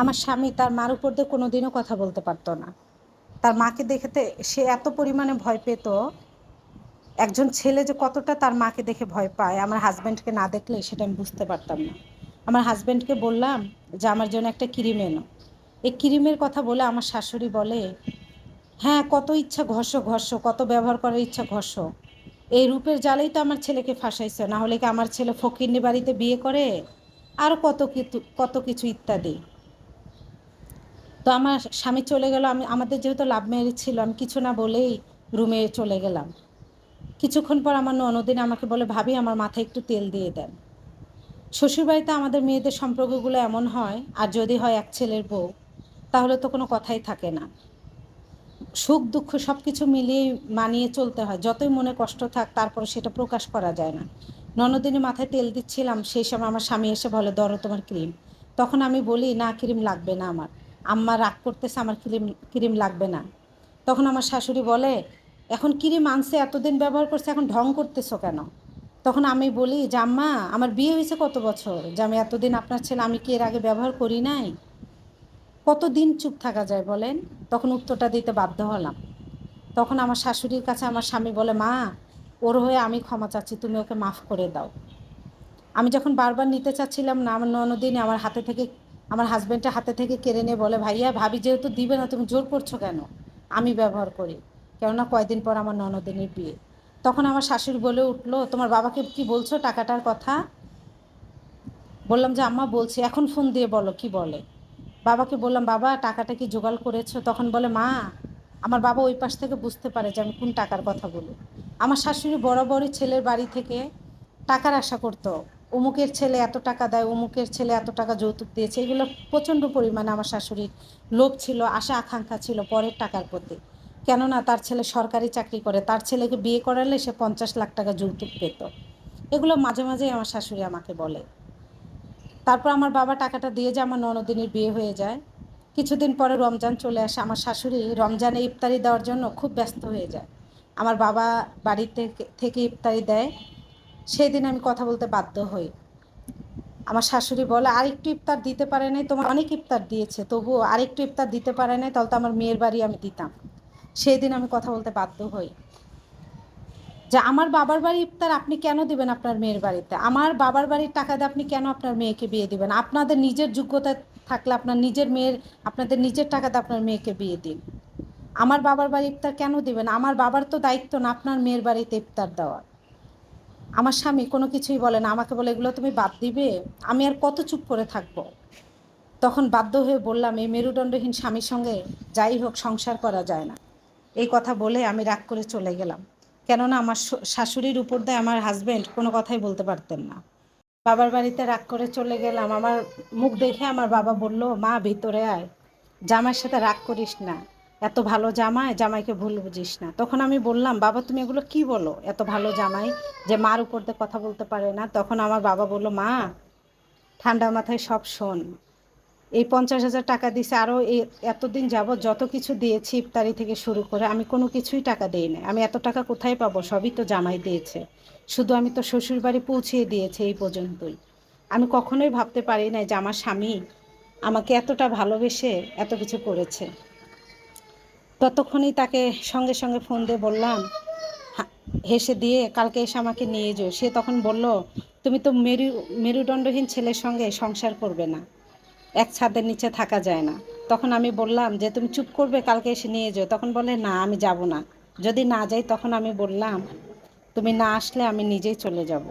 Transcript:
আমার স্বামী তার মার উপর দিয়ে কোনোদিনও কথা বলতে পারতো না। তার মাকে দেখেতে সে এত পরিমাণে ভয় পেত, একজন ছেলে যে কতটা তার মাকে দেখে ভয় পায়, আমার হাজব্যান্ডকে না দেখলে সেটা আমি বুঝতে পারতাম না। আমার হাজব্যান্ডকে বললাম যে, আমার জন্য একটা ক্রিম এনো। এই ক্রিমের কথা বলে আমার শাশুড়ি বলে হ্যাঁ কত ইচ্ছা ঘষ ঘষ, কত ব্যবহার করার ইচ্ছা ঘষ। এই রূপের জালেই তো আমার ছেলেকে ফাঁসাইছে, না হলে কি আমার ছেলে ফকিরনি বাড়িতে বিয়ে করে? আরও কত কিছু কত কিছু ইত্যাদি। তো আমার স্বামী চলে গেল, আমি, আমাদের যেহেতু লাভ ম্যারেজ ছিল, আমি কিছু না বলেই রুমে চলে গেলাম। কিছুক্ষণ পর আমার ননদিন আমাকে বলে, ভাবি, আমার মাথায় একটু তেল দিয়ে দেন। শ্বশুরবাড়িতে আমাদের মেয়েদের সম্পর্কগুলো এমন হয়, আর যদি হয় এক ছেলের বউ, তাহলে তো কোনো কথাই থাকে না। সুখ, দুঃখ সব কিছু মিলিয়ে মানিয়ে চলতে হয়। যতই মনে কষ্ট থাক তারপরে সেটা প্রকাশ করা যায় না। ননদিনী মাথায় তেল দিচ্ছিলাম, সেই সময় আমার স্বামী এসে বলে, ধরো তোমার ক্রিম তখন আমি বলি, না ক্রিম লাগবে না আমার। আম্মা রাগ করতেছে, আমার ক্রিম ক্রিম লাগবে না। তখন আমার শাশুড়ি বলে, এখন ক্রিম আনছে, এতদিন ব্যবহার করছে, এখন ঢং করতেছো কেন? তখন আমি বলি যে, আম্মা, আমার বিয়ে হয়েছে কত বছর? যে আমি এতদিন আপনার ছেলে, আমি কি এর আগে ব্যবহার করি নাই? কতদিন চুপ থাকা যায় বলেন? তখন উত্তরটা দিতে বাধ্য হলাম। তখন আমার শাশুড়ির কাছে আমার স্বামী বলে, মা, ওর হয়ে আমি ক্ষমা চাচ্ছি, তুমি ওকে মাফ করে দাও। আমি যখন বারবার নিতে চাচ্ছিলাম না আমার ননদিন আমার হাতে থেকে আমার হাজব্যান্ডের হাতে থেকে কেড়ে নিয়ে বলে, ভাইয়া, ভাবি যেহেতু দিবে না, তুমি জোর করছ কেন? আমি ব্যবহার করি। কেননা কয়দিন পর আমার ননদিনের বিয়ে। তখন আমার শাশুড়ি বলে উঠল, তোমার বাবাকে কি বলছো টাকাটার কথা? বললাম যে, আম্মা, বলছি। এখন ফোন দিয়ে বলো, কি বলে? বাবাকে বললাম, বাবা, টাকাটা কি জোগাড় করেছ? তখন বলে, মা, আমার বাবা ওই পাশ থেকে বুঝতে পারে যে আমি কোন টাকার কথা বলি। আমার শাশুড়ি বরাবরই ছেলের বাড়ি থেকে টাকার আশা করতো। অমুকের ছেলে এত টাকা দেয়, অমুকের ছেলে এত টাকা যৌতুক দিয়েছে, এগুলো প্রচণ্ড পরিমাণে আমার শাশুড়ির লোভ ছিল, আশা, আকাঙ্ক্ষা ছিল পরের টাকার প্রতি। কেননা তার ছেলে সরকারি চাকরি করে, তার ছেলেকে বিয়ে করালে সে পঞ্চাশ লাখ টাকা যৌতুক পেত। এগুলো মাঝে মাঝেই আমার শাশুড়ি আমাকে বলে। তারপর আমার বাবা টাকাটা দিয়ে যে আমার ননদিনীর বিয়ে হয়ে যায়। কিছুদিন পরে রমজান চলে আসে, আমার শাশুড়ি রমজানে ইফতারি দেওয়ার জন্য খুব ব্যস্ত হয়ে যায়। আমার বাবা বাড়িতে থেকে ইফতারি দেয় সেই দিন আমি কথা বলতে বাধ্য হই। আমার শাশুড়ি বলে, আরেকটু ইফতার দিতে পারে নাই, তোমার অনেক ইফতার দিয়েছে, তবুও আরেকটু ইফতার দিতে পারে নাই, তাহলে তো আমার মেয়ের বাড়ি আমি দিতাম। সেই দিন আমি কথা বলতে বাধ্য হই। যে আমার বাবার বাড়ি ইফতার আপনি কেন দিবেন আপনার মেয়ের বাড়িতে? আমার বাবার বাড়ির টাকা দিয়ে আপনি কেন আপনার মেয়েকে বিয়ে দিবেন? আপনাদের নিজের যোগ্যতা থাকলে আপনার নিজের মেয়ের, আপনাদের নিজের টাকাতে আপনার মেয়েকে বিয়ে দিন। আমার বাবার বাড়ি ইফতার কেন দিবেন? আমার বাবার তো দায়িত্ব না আপনার মেয়ের বাড়িতে ইফতার দেওয়ার। আমার স্বামী কোনো কিছুই বলে না, আমাকে বলে, এগুলো তুমি বাদ দিবে? আমি আর কত চুপ করে থাকব? তখন বাধ্য হয়ে বললাম, এই মেরুদণ্ডহীন স্বামীর সঙ্গে যাই হোক, সংসার করা যায় না। এই কথা বলে আমি রাগ করে চলে গেলাম। কেননা আমার শাশুড়ির উপর দিয়ে আমার হাজব্যান্ড কোনো কথাই বলতে পারতেন না। বাবার বাড়িতে রাগ করে চলে গেলাম। আমার মুখ দেখে আমার বাবা বলল, মা, ভিতরে আয়। জামাইয়ের সাথে রাগ করিস না। এত ভালো জামাই, জামাইকে ভুল বুঝিস না। তখন আমি বললাম, বাবা, তুমি এগুলো কি বলো? এত ভালো জামাই যে মার উপর দিয়ে কথা বলতে পারে না। তখন আমার বাবা বলল, মা, ঠান্ডা মাথায় সব শোন। এই পঞ্চাশ হাজার টাকা দিছে আরও এতদিন যাব যত কিছু দিয়েছি, ইফতারি থেকে শুরু করে, আমি কোনো কিছুই টাকা দিই না আমি এত টাকা কোথায় পাবো? সবই তো জামাই দিয়েছে। শুধু আমি তো শ্বশুর বাড়ি পৌঁছিয়ে দিয়েছি এই পর্যন্তই। আমি কখনোই ভাবতে পারি না যে আমার স্বামী আমাকে এতটা ভালোবেসে এত কিছু করেছে। ততক্ষণই তাকে সঙ্গে সঙ্গে ফোন দিয়ে বললাম হেসে দিয়ে কালকে এসে আমাকে নিয়ে যেও সে তখন বলল, তুমি তো মেরু, মেরুদণ্ডহীন ছেলের সঙ্গে সংসার করবে না, এক ছাদের নিচে থাকা যায় না। তখন আমি বললাম, যে তুমি চুপ করবে কালকে এসে নিয়ে যেও তখন বলে, না, আমি যাব না। যদি না যাই তখন আমি বললাম, তুমি না আসলে আমি নিজেই চলে যাব।